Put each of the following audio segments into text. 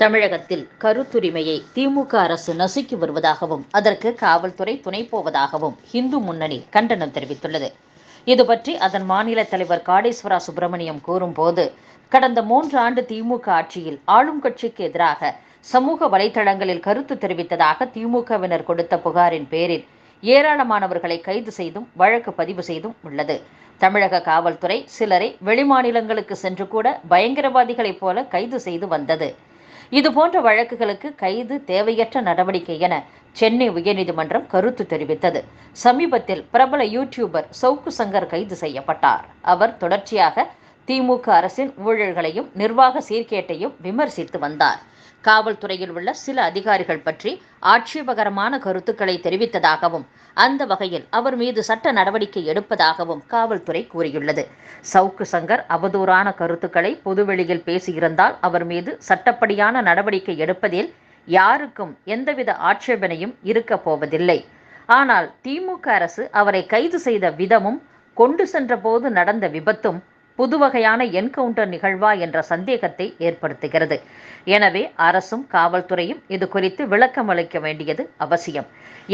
தமிழகத்தில் கருத்துரிமையை திமுக அரசு நசுக்கி வருவதாகவும் அதற்கு காவல்துறை துணை போவதாகவும் இந்து முன்னணி கண்டனம் தெரிவித்துள்ளது. இதுபற்றி அதன் மாநில தலைவர் காடேஸ்வரா சுப்பிரமணியம் கூறும்போது கடந்த மூன்று ஆண்டு திமுக ஆட்சியில் ஆளும் கட்சிக்கு எதிராக சமூக வலைதளங்களில் கருத்து தெரிவித்ததாக திமுகவினர் கொடுத்த புகாரின் பேரில் ஏராளமானவர்களை கைது செய்தும் வழக்கு பதிவு செய்தும் உள்ளது. தமிழக காவல்துறை சிலரை வெளிமாநிலங்களுக்கு சென்று கூட பயங்கரவாதிகளைப் போல கைது செய்து வந்தது. இதுபோன்ற வழக்குகளுக்கு கைது தேவையற்ற நடவடிக்கை என சென்னை உயர்நீதிமன்றம் கருத்து தெரிவித்தது. சமீபத்தில் பிரபல யூடியூபர் சவுக்கு சங்கர் கைது செய்யப்பட்டார். அவர் தொடர்ச்சியாக திமுக அரசின் ஊழல்களையும் நிர்வாக சீர்கேட்டையும் விமர்சித்து வந்தார். காவல்துறையில் உள்ள சில அதிகாரிகள் பற்றி ஆட்சேபகரமான கருத்துக்களை தெரிவித்ததாகவும் அந்த வகையில் அவர் மீது சட்ட நடவடிக்கை எடுப்பதாகவும் காவல்துறை கூறியுள்ளது. சவுக்கு சங்கர் அவதூறான கருத்துக்களை பொதுவெளியில் பேசியிருந்தால் அவர் மீது சட்டப்படியான நடவடிக்கை எடுப்பதில் யாருக்கும் எந்தவித ஆட்சேபனையும் இருக்கப் போவதில்லை. ஆனால் திமுக அரசு அவரை கைது செய்த விதமும் கொண்டு சென்ற போது நடந்த விபத்தும் புதுவகையான என்கவுண்டர் நிகழ்வா என்ற சந்தேகத்தை ஏற்படுத்துகிறது. எனவே அரசும் காவல்துறையும் இது குறித்து விளக்கம் அளிக்க வேண்டியது அவசியம்.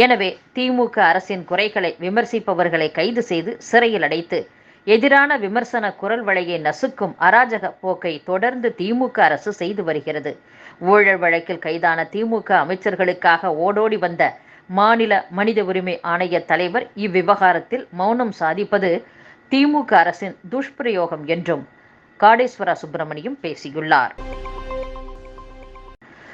எனவே திமுக அரசின் குறைகளை விமர்சிப்பவர்களை கைது செய்து சிறையில் அடைத்து எதிரான விமர்சன குரல் வழியை நசுக்கும் அராஜக போக்கை தொடர்ந்து திமுக அரசு செய்து வருகிறது. ஊழல் வழக்கில் கைதான திமுக அமைச்சர்களுக்காக ஓடோடி வந்த மாநில மனித உரிமை ஆணைய தலைவர் இவ்விவகாரத்தில் மௌனம் சாதிப்பது திமுக அரசின் துஷ்பிரயோகம் என்றும் காடேஸ்வரா சுப்பிரமணியம் பேசியுள்ளார்.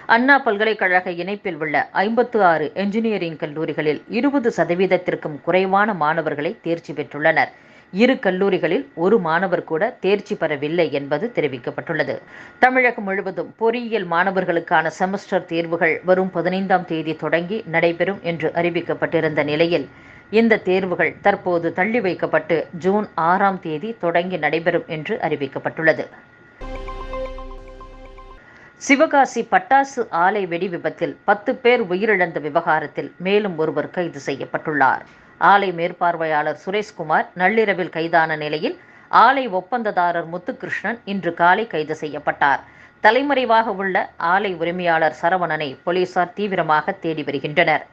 அண்ணா பல்கலைக்கழக இணைப்பில் உள்ள ஐம்பத்து ஆறு என்ஜினியரிங் கல்லூரிகளில் இருபது சதவீதத்திற்கும் குறைவான மாணவர்களை தேர்ச்சி பெற்றுள்ளனர். இரு கல்லூரிகளில் ஒரு மாணவர் கூட தேர்ச்சி பெறவில்லை என்பது தெரிவிக்கப்பட்டுள்ளது. தமிழகம் முழுவதும் பொறியியல் மாணவர்களுக்கான செமஸ்டர் தேர்வுகள் வரும் பதினைந்தாம் தேதி தொடங்கி நடைபெறும் என்று அறிவிக்கப்பட்டிருந்த நிலையில் இந்த தேர்வுகள் தற்போது தள்ளி வைக்கப்பட்டு ஜூன் ஆறாம் தேதி தொடங்கி நடைபெறும் என்று அறிவிக்கப்பட்டுள்ளது. சிவகாசி பட்டாசு ஆலை வெடி விபத்தில் பத்து பேர் உயிரிழந்த விவகாரத்தில் மேலும் ஒருவர் கைது செய்யப்பட்டுள்ளார். ஆலை மேற்பார்வையாளர் சுரேஷ்குமார் நள்ளிரவில் கைதான நிலையில் ஆலை ஒப்பந்ததாரர் முத்துகிருஷ்ணன் இன்று காலை கைது செய்யப்பட்டார். தலைமறைவாக உள்ள ஆலை உரிமையாளர் சரவணனை போலீசார் தீவிரமாக தேடி வருகின்றனர்.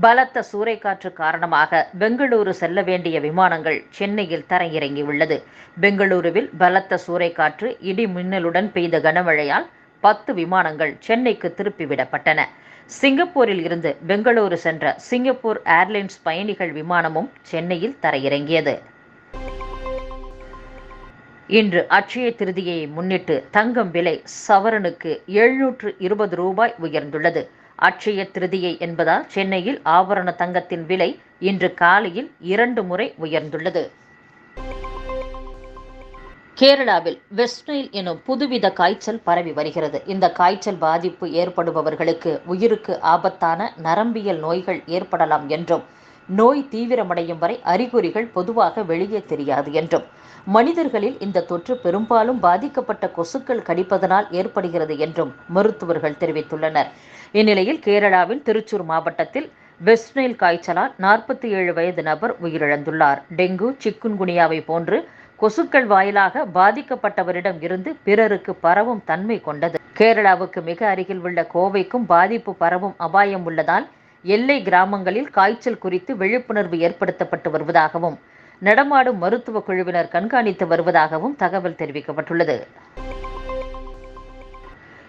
பலத்த சூறைக்காற்று காரணமாக பெங்களூரு செல்ல வேண்டிய விமானங்கள் சென்னையில் தரையிறங்கியுள்ளது. பெங்களூருவில் பலத்த சூறைக்காற்று இடி மின்னலுடன் பெய்த கனமழையால் பத்து விமானங்கள் சென்னைக்கு திருப்பிவிடப்பட்டன சிங்கப்பூரில் இருந்து பெங்களூரு சென்ற சிங்கப்பூர் ஏர்லைன்ஸ் பயணிகள் விமானமும் சென்னையில் தரையிறங்கியது. இன்று அட்சய திருதியை முன்னிட்டு தங்கம் விலை சவரனுக்கு எழுநூற்று இருபது ரூபாய் உயர்ந்துள்ளது. அட்சய திருதியை என்பதால் சென்னையில் ஆபரண தங்கத்தின் விலை இன்று காலையில் இரண்டு முறை உயர்ந்துள்ளது. கேரளாவில் வெஸ்ட்நைல் எனும் புதுவித காய்ச்சல் பரவி வருகிறது. இந்த காய்ச்சல் பாதிப்பு ஏற்படுபவர்களுக்கு உயிருக்கு ஆபத்தான நரம்பியல் நோய்கள் ஏற்படலாம் என்றும் நோய் தீவிரமடையும் வரை அறிகுறிகள் பொதுவாக வெளியே தெரியாது என்றும். மனிதர்களில் இந்த தொற்று பெரும்பாலும் பாதிக்கப்பட்ட கொசுக்கள் கடிப்பதனால் ஏற்படுகிறது என்றும் மருத்துவர்கள் தெரிவித்துள்ளனர். இந்நிலையில் கேரளாவில் திருச்சூர் மாவட்டத்தில் வெஸ்ட்நைல் காய்ச்சலால் நாற்பத்தி ஏழு வயது நபர் உயிரிழந்துள்ளார். டெங்கு சிக்குன்குனியாவை போன்று கொசுக்கள் வாயிலாக பாதிக்கப்பட்டவரிடம் இருந்து பிறருக்கு பரவும் தன்மை கொண்டது. கேரளாவுக்கு மிக அருகில் உள்ள கோவைக்கும் பாதிப்பு பரவும் அபாயம் உள்ளதால் எல்லை கிராமங்களில் காய்ச்சல் குறித்து விழிப்புணர்வு ஏற்படுத்தப்பட்டு வருவதாகவும் நடமாடும் மருத்துவ குழுவினர் கண்காணித்து வருவதாகவும் தகவல் தெரிவிக்கப்பட்டுள்ளது.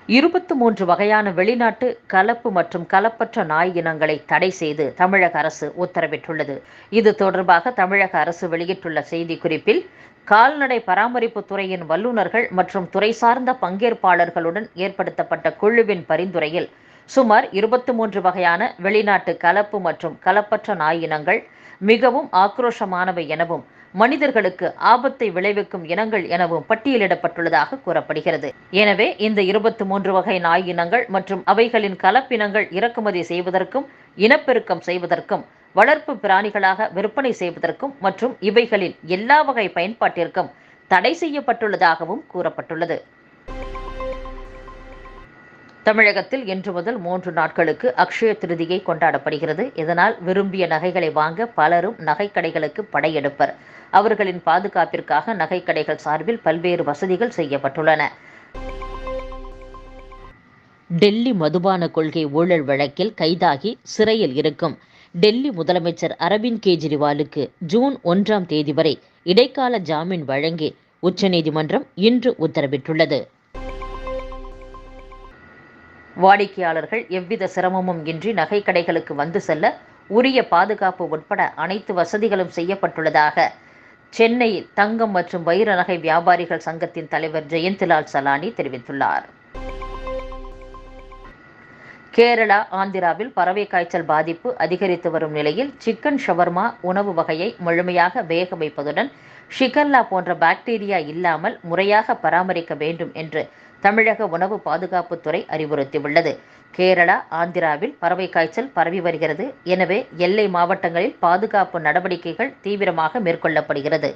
இருபத்து மூன்று வகையான வெளிநாட்டு கலப்பு மற்றும் கலப்பற்ற நாய் இனங்களை தடை செய்து தமிழக அரசு உத்தரவிட்டுள்ளது. இது தொடர்பாக தமிழக அரசு வெளியிட்டுள்ள செய்திக்குறிப்பில் கால்நடை பராமரிப்பு துறையின் வல்லுநர்கள் மற்றும் துறை சார்ந்த பங்கேற்பாளர்களுடன் ஏற்படுத்தப்பட்ட குழுவின் பரிந்துரையில் சுமார் இருபத்தி மூன்று வகையான வெளிநாட்டு கலப்பு மற்றும் கலப்பற்ற நாய் இனங்கள் மிகவும் ஆக்ரோஷமானவை எனவும் மனிதர்களுக்கு ஆபத்தை விளைவிக்கும் இனங்கள் எனவும் பட்டியலிடப்பட்டுள்ளதாக கூறப்படுகிறது. எனவே இந்த இருபத்தி மூன்று வகை நாய் இனங்கள் மற்றும் அவைகளின் கலப்பினங்கள் இறக்குமதி செய்வதற்கும் இனப்பெருக்கம் செய்வதற்கும் வளர்ப்பு பிராணிகளாக விற்பனை செய்வதற்கும் மற்றும் இவைகளின் எல்லா வகை பயன்பாட்டிற்கும் தடை செய்யப்பட்டுள்ளதாகவும் கூறப்பட்டுள்ளது. தமிழகத்தில் இன்று முதல் மூன்று நாட்களுக்கு அக்ஷய திருதியை கொண்டாடப்படுகிறது. இதனால் விரும்பிய நகைகளை வாங்க பலரும் நகைக்கடைகளுக்கு படையெடுப்பர். அவர்களின் பாதுகாப்பிற்காக நகைக்கடைகள் சார்பில் பல்வேறு வசதிகள் செய்யப்பட்டுள்ளன. டெல்லி மதுபான கொள்கை ஊழல் வழக்கில் கைதாகி சிறையில் இருக்கும் டெல்லி முதலமைச்சர் அரவிந்த் கெஜ்ரிவாலுக்கு ஜூன் ஒன்றாம் தேதி வரை இடைக்கால ஜாமீன் வழங்கி உச்சநீதிமன்றம் இன்று உத்தரவிட்டுள்ளது. வாடிக்கையாளர்கள் எவ்வித சிரமமும் இன்றி நகை கடைகளுக்கு வந்து செல்ல உரிய பாதுகாப்பு உட்பட அனைத்து வசதிகளும் செய்யப்பட்டுள்ளதாக சென்னையில் தங்கம் மற்றும் வைர நகை வியாபாரிகள் சங்கத்தின் தலைவர் ஜெயந்திலால் சலானி தெரிவித்துள்ளார். கேரளா ஆந்திராவில் பறவை காய்ச்சல் பாதிப்பு அதிகரித்து வரும் நிலையில் சிக்கன் ஷவர்மா உணவு வகையை முழுமையாக வேக வைப்பதுடன் ஷிகல்லா போன்ற பாக்டீரியா இல்லாமல் முறையாக பராமரிக்க வேண்டும் என்று தமிழக உணவு பாதுகாப்புத்துறை அறிவுறுத்தியுள்ளது. கேரளா ஆந்திராவில் பறவை காய்ச்சல் பரவி வருகிறது. எனவே எல்லை மாவட்டங்களில் பாதுகாப்பு நடவடிக்கைகள் தீவிரமாக மேற்கொள்ளப்படுகிறது.